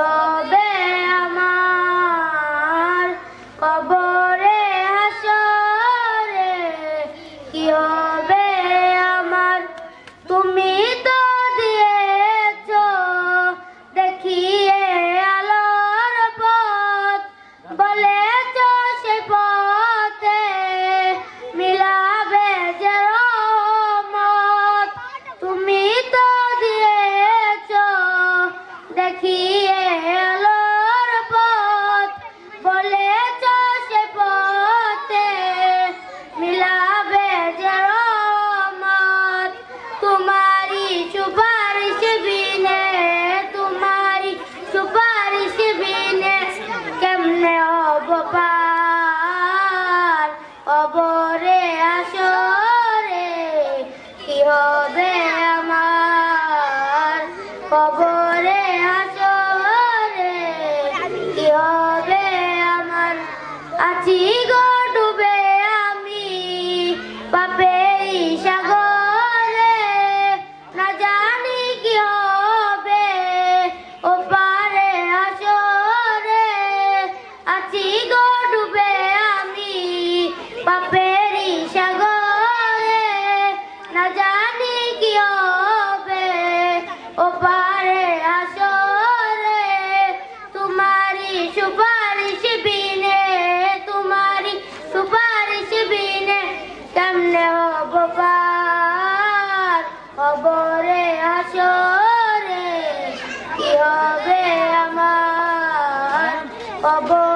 হবে আমার কবরে হাসরে? কি হবে আমার? তুমি YouTuber. পাপের সাগরে, না জানি কি হবে। ও পারে আসরে তোমারি সুপারিশ বিনে তোমারি সুপারিশ বিনে, কেমনে হব পার? খবরে আসরে, কি হবে আমার? খবরে